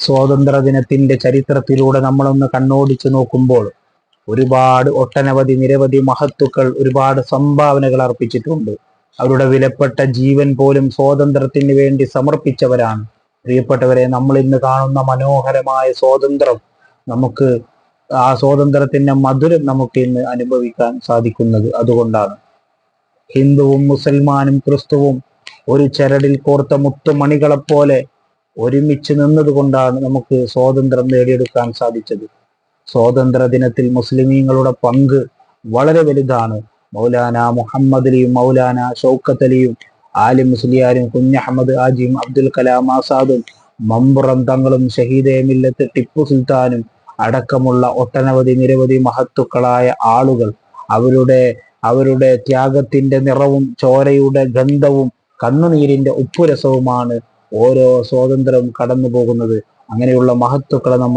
സ്വാതന്ത്ര്യ ദിനത്തിന്റെ ചരിത്രത്തിലൂടെ നമ്മളൊന്ന് കണ്ണോടിച്ചു നോക്കുമ്പോൾ ഒരുപാട് ഒട്ടനവധി നിരവധി മഹത്തുക്കൾ ഒരുപാട് സംഭാവനകൾ അർപ്പിച്ചിട്ടുണ്ട്. അവരുടെ വിലപ്പെട്ട ജീവൻ പോലും സ്വാതന്ത്ര്യത്തിന് വേണ്ടി സമർപ്പിച്ചവരാണ്. പ്രിയപ്പെട്ടവരെ നമ്മൾ ഇന്ന് കാണുന്ന മനോഹരമായ സ്വാതന്ത്ര്യം നമുക്ക് ആ സ്വാതന്ത്ര്യത്തിന്റെ മധുരം നമുക്ക് ഇന്ന് അനുഭവിക്കാൻ സാധിക്കുന്നത് അതുകൊണ്ടാണ്. ഹിന്ദുവും മുസൽമാനും ക്രിസ്തുവും ഒരു ചരടിൽ കോർത്ത മുത്തുമണികളെപ്പോലെ ഒരുമിച്ച് നിന്നതുകൊണ്ടാണ് നമുക്ക് സ്വാതന്ത്ര്യം നേടിയെടുക്കാൻ സാധിച്ചത്. സ്വാതന്ത്ര്യ ദിനത്തിൽ മുസ്ലിമീങ്ങളുടെ പങ്ക് വളരെ വലുതാണ്. മൗലാന മുഹമ്മദ് അലിയും മൗലാന ഷൗക്കത്ത് അലിയും ആലിം മുസ്ലിയാരും കുഞ്ഞഹമ്മദ് ആജിയും അബ്ദുൽ കലാം ആസാദും മമ്പുറം തങ്ങളും ഷഹീദെ മില്ലത്ത് ടിപ്പു സുൽത്താനും അടക്കമുള്ള ഒട്ടനവധി നിരവധി മഹത്തുക്കളായ ആളുകൾ അവരുടെ അവരുടെ ത്യാഗത്തിന്റെ നിറവും ചോരയുടെ ഗന്ധവും കണ്ണുനീരിന്റെ ഉപ്പുരസവുമാണ് ഓരോ സ്വാതന്ത്ര്യവും കടന്നു പോകുന്നത് അങ്ങനെയുള്ള മഹത്വക്കളെ നമ്മൾ